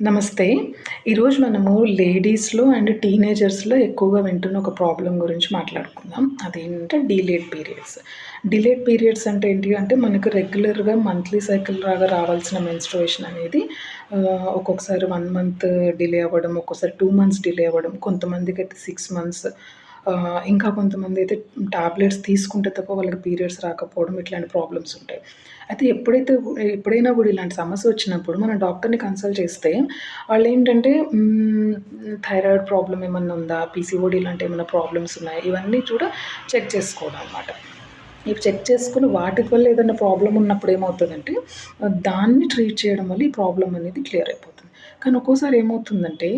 నమస్తే. ఈరోజు మనము లేడీస్లో అండ్ టీనేజర్స్లో ఎక్కువగా వింటున్న ఒక ప్రాబ్లం గురించి మాట్లాడుకుందాం. అదేంటంటే డిలేడ్ పీరియడ్స్. డిలేడ్ పీరియడ్స్ అంటే ఏంటి అంటే మనకు రెగ్యులర్గా మంత్లీ సైకిల్ లాగా రావాల్సిన మెన్స్ట్రుయేషన్ అనేది ఒక్కొక్కసారి వన్ మంత్ డిలే అవ్వడం ఒక్కొక్కసారి టూ మంత్స్ డిలే అవ్వడం కొంతమందికి అయితే సిక్స్ మంత్స్ ఇంకా కొంతమంది అయితే టాబ్లెట్స్ తీసుకుంటే తప్ప వాళ్ళకి పీరియడ్స్ రాకపోవడం ఇట్లాంటి ప్రాబ్లమ్స్ ఉంటాయి. అయితే ఎప్పుడైతే ఎప్పుడైనా కూడా ఇలాంటి సమస్య వచ్చినప్పుడు మనం డాక్టర్ని కన్సల్ట్ చేస్తే వాళ్ళు ఏంటంటే థైరాయిడ్ ప్రాబ్లం ఏమన్నా ఉందా? పీసీఓడి ఇలాంటి ఏమైనా ప్రాబ్లమ్స్ ఉన్నాయా? ఇవన్నీ కూడా చెక్ చేసుకోవడం అనమాట ఇవి చెక్ చేసుకుని వాటి వల్ల ఏదైనా ప్రాబ్లం ఉన్నప్పుడు ఏమవుతుందంటే దాన్ని ట్రీట్ చేయడం వల్ల ఈ ప్రాబ్లం అనేది క్లియర్ అయిపోతుంది. కానీ ఒక్కోసారి ఏమవుతుందంటే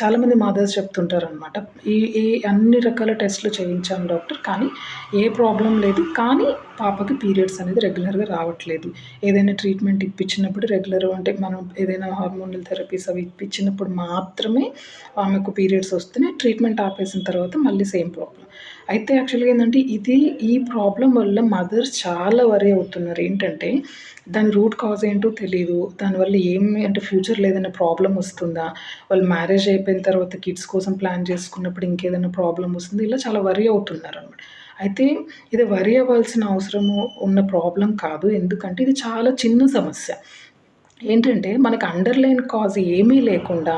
చాలామంది మదర్స్ చెప్తుంటారనమాట ఈ ఈ అన్ని రకాల టెస్ట్లు చేయించాం డాక్టర్ కానీ ఏ ప్రాబ్లం లేదు. కానీ పాపకి పీరియడ్స్ అనేది రెగ్యులర్గా రావట్లేదు. ఏదైనా ట్రీట్మెంట్ ఇప్పించినప్పుడు రెగ్యులర్ అంటే మనం ఏదైనా హార్మోనల్ థెరపీస్ అవి ఇప్పించినప్పుడు మాత్రమే ఆమెకు పీరియడ్స్ వస్తున్నాయి ట్రీట్మెంట్ ఆపేసిన తర్వాత మళ్ళీ సేమ్ ప్రాబ్లం అయితే యాక్చువల్గా ఏంటంటే ఇది ఈ ప్రాబ్లం వల్ల మదర్స్ చాలా వరీ అవుతున్నారు. ఏంటంటే దాని రూట్ కాజ్ ఏంటో తెలియదు దానివల్ల ఏమి అంటే ఫ్యూచర్లో ఏదైనా ప్రాబ్లం వస్తుందా? వాళ్ళు మ్యారేజ్ అయిపోయిన తర్వాత కిడ్స్ కోసం ప్లాన్ చేసుకున్నప్పుడు ఇంకేదైనా ప్రాబ్లం వస్తుంది? ఇలా చాలా వరీ అవుతున్నారు అనమాట అయితే ఇది వరీ అవ్వాల్సిన అవసరము ఉన్న ప్రాబ్లం కాదు. ఎందుకంటే ఇది చాలా చిన్న సమస్య. ఏంటంటే మనకు అండర్లైన్ కాజ్ ఏమీ లేకుండా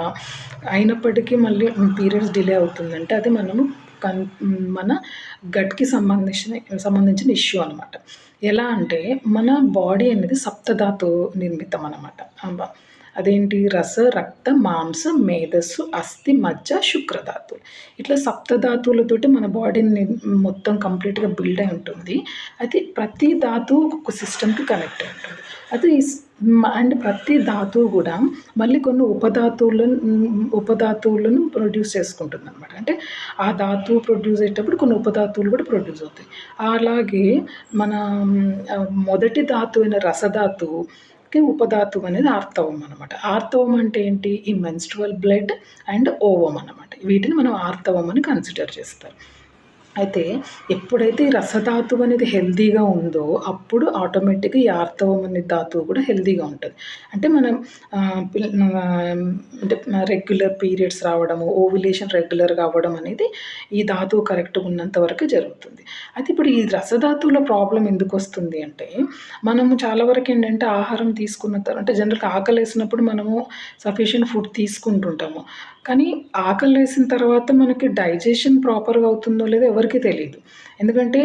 అయినప్పటికీ మళ్ళీ పీరియడ్స్ డిలే అవుతుందంటే అది మనము కన్ మన గట్కి సంబంధించిన సంబంధించిన ఇష్యూ అనమాట. ఎలా అంటే మన బాడీ అనేది సప్తధాతు నిర్మితం అనమాట అదేంటి? రస రక్త మాంస మేధస్సు అస్థి మజ్జ శుక్రధాతువులు ఇట్లా సప్తధాతువులతోటి మన బాడీని మొత్తం కంప్లీట్గా బిల్డ్ అయి ఉంటుంది. అయితే ప్రతి ధాతువు ఒక్కొక్క సిస్టమ్కి కనెక్ట్ అయి ఉంటుంది. అది అండ్ ప్రతి ధాతువు కూడా మళ్ళీ కొన్ని ఉపధాతువులను ఉపధాతువులను ప్రొడ్యూస్ చేసుకుంటుంది అనమాట అంటే ఆ ధాతువు ప్రొడ్యూస్ అయ్యేటప్పుడు కొన్ని ఉపధాతువులు కూడా ప్రొడ్యూస్ అవుతాయి. అలాగే మన మొదటి ధాతువైన అయిన ఉపధాతువు అనేది ఆర్తవం అనమాట ఆర్తవం అంటే ఏంటి? ఈ మెన్స్ట్రువల్ బ్లడ్ అండ్ ఓవం అనమాట వీటిని మనం ఆర్తవం అని కన్సిడర్ చేస్తారు. అయితే ఎప్పుడైతే ఈ రసధాతువు అనేది హెల్దీగా ఉందో అప్పుడు ఆటోమేటిక్గా ఈ ఆర్తవం అనే ధాతువు కూడా హెల్దీగా ఉంటుంది. అంటే మనం అంటే రెగ్యులర్ పీరియడ్స్ రావడము ఓవిలేషన్ రెగ్యులర్గా అవ్వడం అనేది ఈ ధాతువు కరెక్ట్గా ఉన్నంత వరకు జరుగుతుంది. అయితే ఇప్పుడు ఈ రసధాతువుల ప్రాబ్లం ఎందుకు వస్తుంది అంటే మనము చాలా వరకు ఏంటంటే ఆహారం తీసుకున్న తర్వాత అంటే జనరల్గా ఆకలి వేసినప్పుడు మనము సఫిషియెంట్ ఫుడ్ తీసుకుంటుంటాము. కానీ ఆకలి వేసిన తర్వాత మనకి డైజెషన్ ప్రాపర్గా అవుతుందో లేదో ఎవరికీ తెలియదు ఎందుకంటే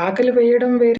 ఆకలి వేయడం వేరే